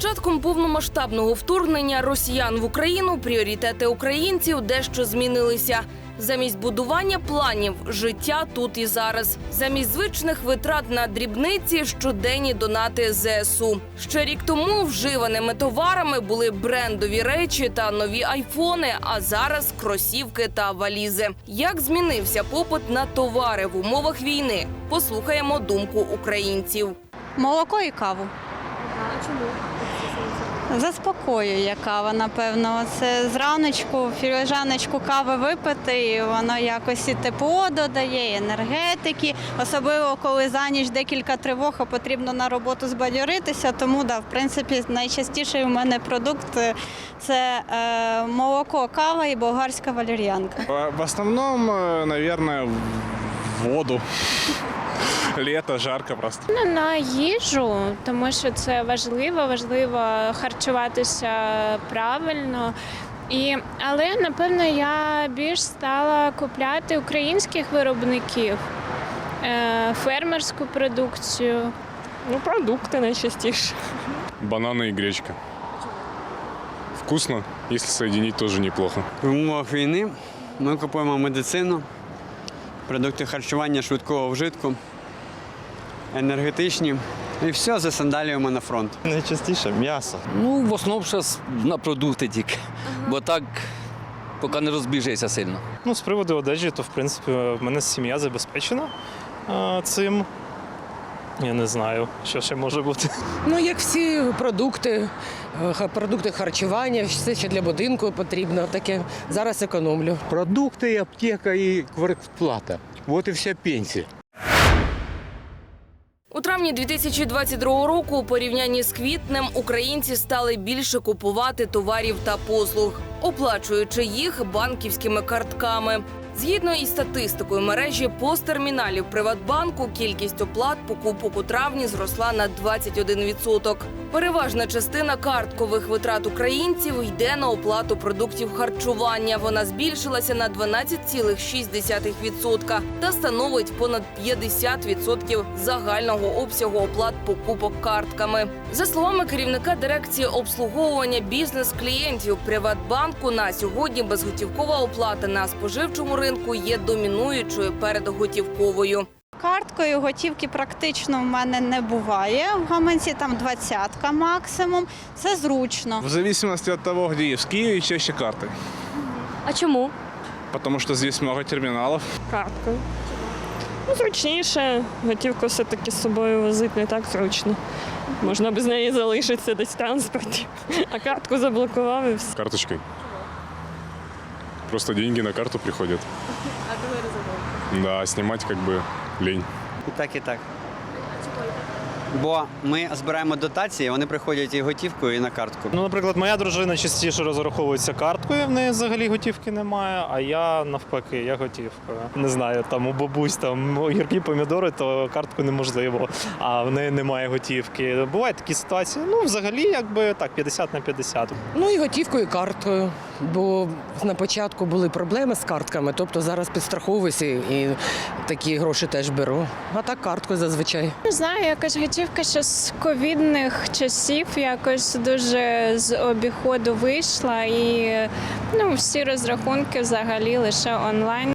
початком повномасштабного вторгнення росіян в Україну пріоритети українців дещо змінилися. Замість будування планів життя тут і зараз. Замість звичних витрат на дрібниці щоденні донати ЗСУ. Ще рік тому вживаними товарами були брендові речі та нові айфони. А зараз кросівки та валізи. Як змінився попит на товари в умовах війни? Послухаємо думку українців. Молоко і каву. Заспокоює кава, напевно. Це зраночку, філіжаночку кави випити, і воно якось і тепло додає, і енергетики. Особливо коли за ніч декілька тривог, а потрібно на роботу збадьоритися. Тому да, в принципі, найчастіший у мене продукт е, це е, молоко, кава і болгарська валер'янка. В в основном, э, в воду. Лето, жарко просто. Ну, на їжу, тому що це важливо, важливо харчуватися правильно. І, але напевно я більш стала купляти українських виробників, е, фермерську продукцію. Ну, продукти найчастіше. Бананы и гречка. Вкусно, если соединить, тоже неплохо. В умовах війни ми купуємо медицину, продукти харчування швидкого вжитку, енергетичні. І все засандалюємо на фронт. Найчастіше м'ясо. Ну, в основному зараз на продукти тільки. Бо так поки не розбіжиться сильно. Ну, з приводу одежі, то в принципі в мене сім'я забезпечена а, цим. Я не знаю, що ще може бути. Ну, як всі продукти, е, продукти харчування, все ще для будинку потрібно. Таке зараз економлю. Продукты, аптека и квартплата. Вот и вся пенсия. У травні 2022 року, у порівнянні з квітнем, українці стали більше купувати товарів та послуг, оплачуючи їх банківськими картками. Згідно із статистикою мережі посттерміналів Приватбанку, кількість оплат покупок у травні зросла на 21%. Переважна частина карткових витрат українців йде на оплату продуктів харчування. Вона збільшилася на 12,6% та становить понад 50% загального обсягу оплат покупок картками. За словами керівника дирекції обслуговування бізнес-клієнтів Приватбанку, на сьогодні безготівкова оплата на споживчому ринку є домінуючою перед готівковою. Карткою готівки практично в мене не буває. В гаманці там двадцятка максимум. Це зручно. В зависимости от того, где я в Киеве, чаще карты. А чому? Потому что здесь много терминалов. Карткою. Ну, зручніше. Готівку все-таки з собою возити не так зручно. Можна без неї залишитися десь в транспорті. А картку заблокував і все. Карточкой. Просто деньги на карту приходят. Да, снимать как бы лень. І так, і так. Бо ми збираємо дотації, вони приходять і готівкою, і на картку. Ну, наприклад, моя дружина частіше розраховується карткою, в неї взагалі готівки немає, а я навпаки, я готівкою. Не знаю, там у бабусь там огірки, помідори, то картку неможливо, а в неї немає готівки. Бувають такі ситуації. Ну, взагалі, якби так, 50 на 50. Ну і готівкою, і карткою. Бо на початку були проблеми з картками, тобто зараз підстраховуюся і такі гроші теж беру. А так карткою зазвичай. Не знаю, якась готівка ще з ковідних часів якось дуже з обіходу вийшла, і ну, всі розрахунки взагалі лише онлайн.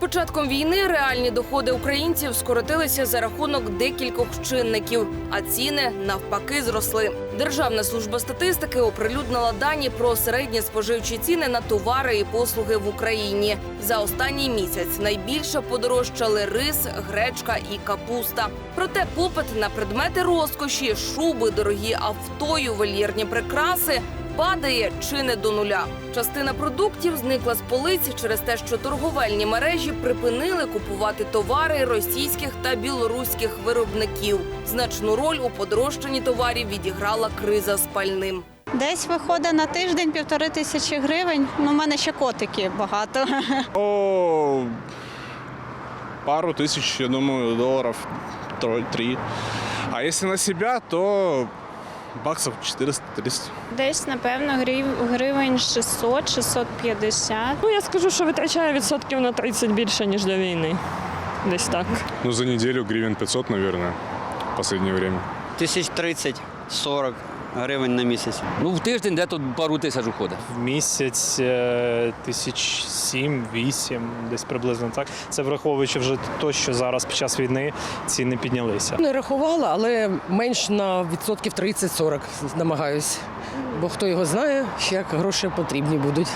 Початком війни реальні доходи українців скоротилися за рахунок декількох чинників, а ціни навпаки зросли. Державна служба статистики оприлюднила дані про середні споживчі ціни на товари і послуги в Україні. За останній місяць найбільше подорожчали рис, гречка і капуста. Проте попит на предмети розкоші, шуби, дорогі авто, ювелірні прикраси падає чи не до нуля. Частина продуктів зникла з полиць через те, що торговельні мережі припинили купувати товари російських та білоруських виробників. Значну роль у подорожчанні товарів відіграла криза з пальним. Десь виходить на тиждень півтори тисячі гривень. Ну, у мене ще котики багато. О, пару тысяч, я думаю, долларов, тро- три. А если на себя, то баксов 400-300. Десь, напевно, гривень 600-650. Ну, я скажу, що витрачаю відсотків на 30 більше, ніж до війни. Десь так. Ну, за неділю гривень 500, мабуть, в останнє час. Тисяч 30-40 гривень на місяць. Ну, в тиждень де тут пару тисяч уходить. В місяць е, тисяч сім-вісім, десь приблизно так. Це враховуючи вже те, що зараз під час війни ціни піднялися. Не рахувала, але менш на відсотків 30-40 намагаюсь. Бо хто його знає, ще як гроші потрібні будуть.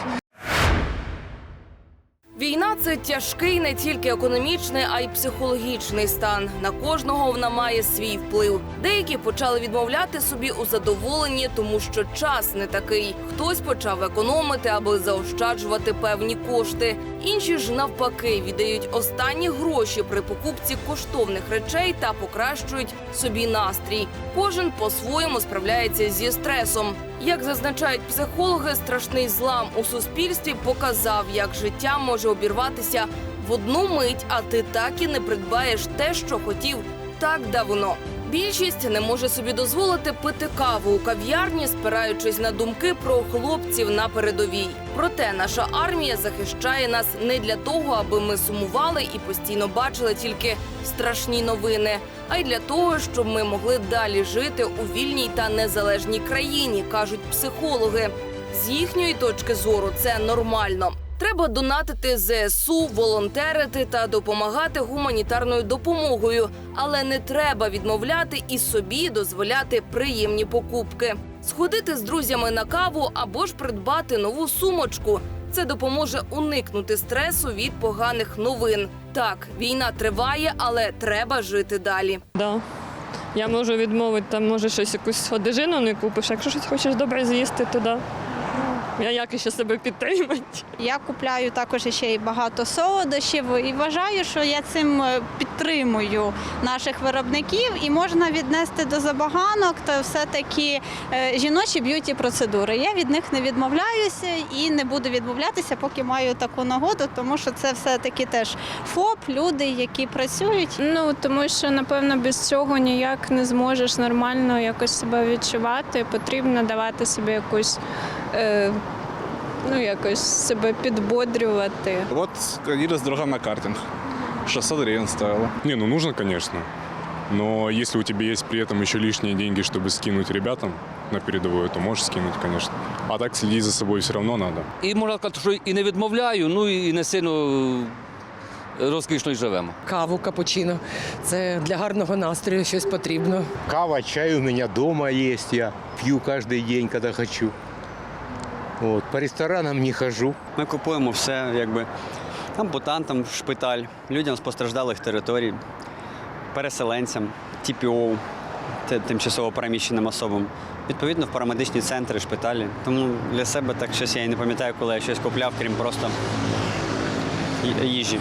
Це тяжкий не тільки економічний, а й психологічний стан. На кожного вона має свій вплив. Деякі почали відмовляти собі у задоволенні, тому що час не такий. Хтось почав економити, аби заощаджувати певні кошти. Інші ж навпаки віддають останні гроші при покупці коштовних речей та покращують собі настрій. Кожен по-своєму справляється зі стресом. Як зазначають психологи, страшний злам у суспільстві показав, як життя може обірватися в одну мить, а ти так і не придбаєш те, що хотів так давно. Більшість не може собі дозволити пити каву у кав'ярні, спираючись на думки про хлопців на передовій. Проте наша армія захищає нас не для того, аби ми сумували і постійно бачили тільки страшні новини, а й для того, щоб ми могли далі жити у вільній та незалежній країні, кажуть психологи. З їхньої точки зору це нормально. Треба донатити ЗСУ, волонтерити та допомагати гуманітарною допомогою, але не треба відмовляти і собі дозволяти приємні покупки. Сходити з друзями на каву або ж придбати нову сумочку. Це допоможе уникнути стресу від поганих новин. Так, війна триває, але треба жити далі. Да. Я можу відмовити, там може щось якусь одежину не купиш. Якщо щось хочеш добре з'їсти, то да. Я як ще себе підтримати. Я купляю також ще й багато солодощів і вважаю, що я цим е, підтримую наших виробників і можна віднести до забаганок та все-таки е, жіночі б'юті процедури. Я від них не відмовляюся і не буду відмовлятися, поки маю таку нагоду, тому що це все-таки теж ФОП, люди, які працюють. Ну тому що напевно без цього ніяк не зможеш нормально якось себе відчувати. Потрібно давати собі якусь Е, Ну, якось себе підбодрювати. Вот сходили с другом на картинг. 600 гривен стоило. Не, ну нужно, конечно. Но если у тебя есть при этом еще лишние деньги, чтобы скинуть ребятам на передовую, то можешь скинуть, конечно. А так следить за собой все равно надо. І можна сказати, що і не відмовляю, ну і не сильно розкішно й живемо. Каву, капучино. Це для гарного настрою щось потрібно. Кава, чай у меня дома есть, я пью каждый день, когда хочу. Вот. По ресторанам не хожу. Ми купуємо все, якби ампутантам в шпиталь, людям з постраждалих територій, переселенцям, ТПО, тимчасово переміщеним особам. Відповідно, в парамедичні центри, шпиталі. Тому для себе так щось я не пам'ятаю, коли я щось купляв, крім просто їжі.